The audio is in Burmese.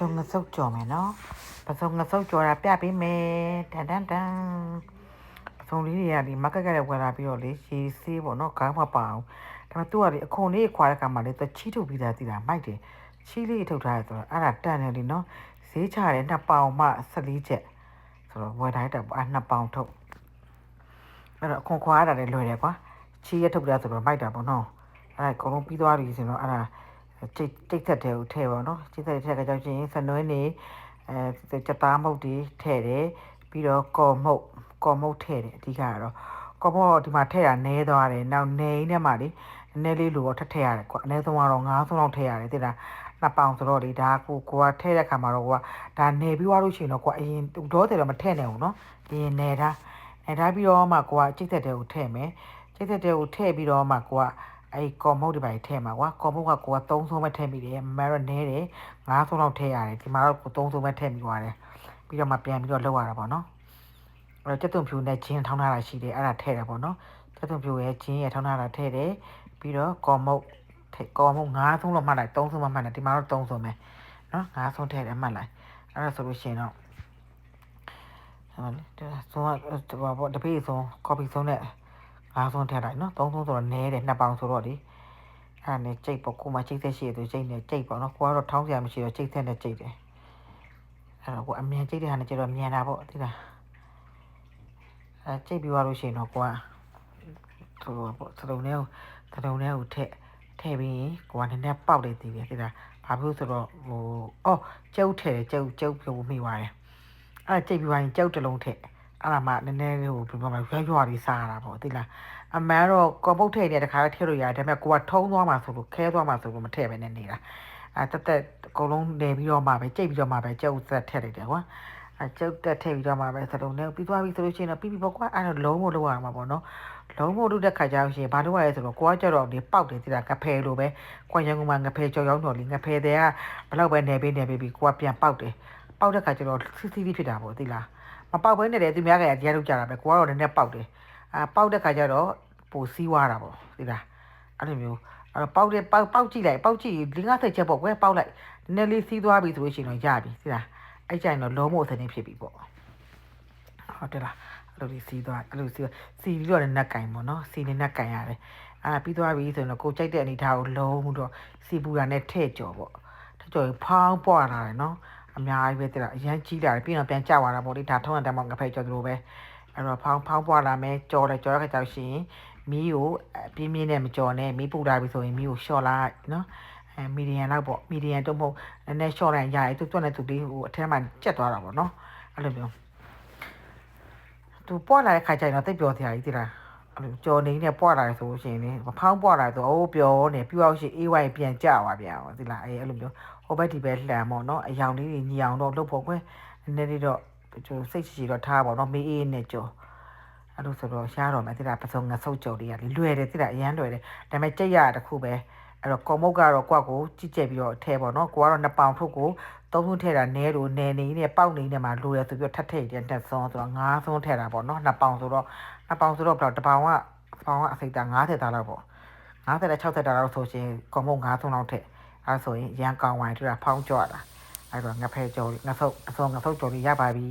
စုံငစုတ်ကြော်မယ်နော်ပစုံငစုတ်ကြော်တာပြပေးမယ်တန်တန်တန်ပစုံလေးတွေကဒီမက်ကက်ကက်ဝယ်လာပြီးတော့လေရေဆေးပေါ့နော်ခေါင်းမပါအောင်ဒါပေမဲ့သူကလေအခွန်လေးခွာတဲ့ခါမှာလေသူချီးထုတ်ပြီးသားတည်တာမိုက်တယ်ချီးလေးထုတ်ထားတယ်ဆိုတော့အဲ့ဒါတန်တယ်လीနော်ဈေးချတယ်နှစ်ပေါင်မှ14ချက်ဆိုတော့ဝယ်တိုင်းတက်ပေါ့အဲ့နှစ်ပေါင်ထုတ်အဲ့တော့အခွန်ခွာရတာလည်းလွယ်တယ်ကွာချီးရထုတ်တာဆိုတော့မိုက်တာပေါ့နော်အဲ့ဒါအကုန်လုံးပြီးသွားပြီဆိုတော့အဲ့ဒါ တိတ်တိတ်သက်တယ်ကိုထည့်ပါတော့တိတ်သက်တဲ့ထည့်ကြချင်းစနွဲနေအဲစက်သားမုတ်တွေထည့်တယ်ပြီးတော့ကော်မုတ်ကော်မုတ်ထည့်တယ်အဓိကကတော့ကော်မုတ်ဒီမှာထည့်တာနဲသွားတယ်နောက်နေနေမှာလေနည်းလေးလိုတော့ထည့်ထည့်ရတယ်ကွာအနည်းဆုံးကတော့9ဆုံးလောက်ထည့်ရတယ်တိတာနှစ်ပေါင်ဆိုတော့လေဒါကိုကိုကထည့်တဲ့ခါမှာတော့ကိုကဒါနေပြီးသွားလို့ရှိရင်တော့ကိုကအရင်တော့တယ်တော့မထည့်နိုင်ဘူးနော်အရင်နေထားနေထားပြီးတော့မှကိုကจิတ်သက်တဲ့ကိုထည့်မယ်จิတ်သက်တဲ့ကိုထည့်ပြီးတော့မှကိုက အဲ့ကော်မုတ်တွေပါထည့်မှာကွာကော်မုတ်ကကိုက3ဆုံးပဲထည့်မိတယ်မရနဲတယ်5ဆုံးလောက်ထည့်ရတယ်ဒီမှာတော့ကို3ဆုံးပဲထည့်မိသွားတယ်ပြီးတော့မှပြန်ပြီးတော့လောက်ရတာပေါ့နော်အဲ့တော့ကျက်သွန်ဖြူနဲ့ဂျင်းထောင်းထားတာရှိတယ်အဲ့ဒါထည့်တယ်ပေါ့နော်ကျက်သွန်ဖြူရဲ့ဂျင်းရဲ့ထောင်းထားတာထည့်တယ်ပြီးတော့ကော်မုတ်ထည့်ကော်မုတ်5ဆုံးလောက်မှတ်လိုက်3ဆုံးမှတ်လိုက်ဒီမှာတော့3ဆုံးပဲနော်5ဆုံးထည့်တယ်မှတ်လိုက်အဲ့ဒါဆိုလို့ရှိရင်တော့ဟုတ်တယ်ဆိုတော့ဘာပေါ့တပိတ်ဆုံးကော်ပီဆုံးနဲ့ ငါးဆုံးထည့်လိုက်နော်သုံးဆုံးဆိုတော့နဲတယ်နှစ်ပေါင်ဆိုတော့ဒီအဲ့ဒါနဲ့ကြိတ်ပေါ့ကိုမှကြိတ်သက်ရှိရသူကြိတ်နဲ့ကြိတ်ပေါ့နော်ကိုကတော့ထောင်းစရာမရှိတော့ကြိတ်သက်နဲ့ကြိတ်တယ်အဲ့တော့ကိုအမြန်ကြိတ်တဲ့ဟာနဲ့ကျတော့မြန်တာပေါ့သိလားအဲကြိတ်ပြီးသွားလို့ရှိရင်တော့ကိုကသူပေါ့သတုံထဲကိုသတုံထဲကိုထည့်ထည့်ပြီးကိုကနည်းနည်းပေါက်လေးတည်တယ်သိလားဘာဖြစ်လို့ဆိုတော့ဟိုအော်ကျုပ်ထည့်တယ်ကျုပ်ကျုပ်ပြုံမိသွားတယ်အဲ့ဒါကြိတ်ပြီးသွားရင်ကျုပ်တစ်လုံးထည့် အဲ့ဒါမှနည်းနည်းလေးဟိုဘယ်လိုမှရွရွရွလေးစားရတာပေါ့သိလားအမှန်တော့ကော်ပုတ်ထည့်နေတဲ့တခါထည့်လို့ရတယ်ဒါပေမဲ့ကိုကထုံးသွားမှဆိုလို့ခဲသွားမှဆိုလို့မထည့်ပဲနဲ့နေတာအဲတက်တက်အကုန်လုံးနေပြီးတော့မှပဲကြိတ်ပြီးတော့မှပဲကျုပ်သက်ထည့်လိုက်တယ်ကွာအဲကျုပ်တက်ထည့်ပြီးတော့မှပဲစလုံးနဲ့ပြီးသွားပြီဆိုလို့ရှိရင်တော့ပြီးပြီပေါ့ကွာအဲ့တော့လုံးမလို့ရမှာပေါ့နော်လုံးမလို့တဲ့ခါကျလို့ရှိရင်ဘာလို့ရလဲဆိုတော့ကိုကကြတော့ဒီပေါက်တယ်တိတာငဖဲလိုပဲကွာရန်ကုန်မှာငဖဲကြော်ရောင်းတော်လေးငဖဲတဲ့ကဘလောက်ပဲနေပေးနေပေးပြီးကိုကပြန်ပေါက်တယ် ပေါက်တဲ့ခါကျတော့စီစီလေးဖြစ်တာပေါ့သိလားမပေါက်ဘဲနဲ့လေသူများကတရားထုတ်ကြတာပဲကိုကတော့နည်းနည်းပေါက်တယ်အာပေါက်တဲ့ခါကျတော့ပိုစီးွားတာပေါ့သိလားအဲ့လိုမျိုးအဲ့တော့ပေါက်တဲ့ပေါက်ပေါက်ကြည့်လိုက်ပေါက်ကြည့်လင်းကားဆက်ချက်ပေါ့ကွယ်ပေါက်လိုက်နည်းနည်းလေးစီးသွားပြီဆိုလို့ရှိရင်တော့ရပြီသိလားအဲ့ကြရင်တော့လုံးမို့စနေဖြစ်ပြီပေါ့ဟုတ်တယ်လားအဲ့လိုလေးစီးသွားအဲ့လိုစီးစီးပြီးတော့လည်းနက်ကင်ပေါ့နော်စီးနေနက်ကင်ရတယ်အာပြီးသွားပြီဆိုရင်တော့ကိုကြိုက်တဲ့အနေထားကိုလုံးမှုတော့စီပူတာနဲ့ထဲ့ကြော်ပေါ့ထဲ့ကြော်ဖောင်းပွားလာတယ်နော် အများကြီးပဲတဲ့လားအရန်ကြီးလာတယ်ပြီးတော့ပြန်ကြသွားတာပေါ့လေဒါထုံးတဲ့တမောင်ငဖဲကြော်သလိုပဲအဲ့တော့ဖောင်းဖောင်းပွားလာမယ်ကြော်တယ်ကြော်ရခါကြောက်ရှင်မီးကိုပြင်းပြင်းနဲ့မကြော်နဲ့မီးပူလာပြီဆိုရင်မီးကိုရှော့လိုက်နော်အဲမီဒီယံလောက်ပေါ့မီဒီယံတော့မဟုတ်နည်းနည်းရှော့လိုက်ရရင်သူတွက်နေသူလေးဟိုအထဲမှာကျက်သွားတာပေါ့နော်အဲ့လိုမျိုးသူပွားလာတဲ့ခါကျရင်တော့တိတ်ပြောစရာကြီးတိလား အဲ့လိုကြော်နေနဲ့ပွားလာတယ်ဆိုလို့ရှိရင်လေဖောင်းပွားလာဆိုအိုးပြောနေပြအောင်ရှိ AY ပြန်ကြသွားပြန်အောင်တိလားအဲအဲ့လိုမျိုးဟိုဘက်ဒီဘက်လှန်ပေါ့နော်အယောင်လေးတွေညီအောင်တော့လုပ်ဖို့ကွယ်နည်းနည်းလေးတော့ကျိုးစိတ်ချချတော့ထားပါတော့မေးအေးနဲ့ကြော်အဲ့လိုဆိုတော့ရှားတော့မယ်တိတာပစုံငဆုပ်ကြော်လေးကလေလွယ်တယ်တိတာအရန်လွယ်တယ်ဒါပေမဲ့ကြက်ရတခုပဲအဲ့တော့ကော်မုတ်ကတော့ကွက်ကိုကြည့်ကြက်ပြီးတော့ထဲပေါ့နော်ကိုကတော့နှစ်ပေါင်ထုတ်ကို သုံးဆုံးထည့်တာနဲလို့နဲနေနဲ့ပေါက်နေနဲ့မှာလိုရဆိုပြီးတော့ထပ်ထည့်တယ်တက်ဆုံးဆိုတော့ငါးဆုံးထည့်တာပေါ့နော်နှစ်ပေါင်ဆိုတော့နှစ်ပေါင်ဆိုတော့ဘယ်တော့တစ်ပေါင်ကပေါင်ကအစိတ်တာ90သားလောက်ပေါ့90နဲ့60သားလောက်ဆိုရှင်ကော်မုတ်9ဆုံးလောက်ထည့်အဲဆိုရင်ရန်ကောင်းဝိုင်းထတာဖောင်းကြွတာအဲ့တော့ငဖဲကြော်ငဆုပ်အစုံငဆုပ်ကြော်လေးရပါပြီ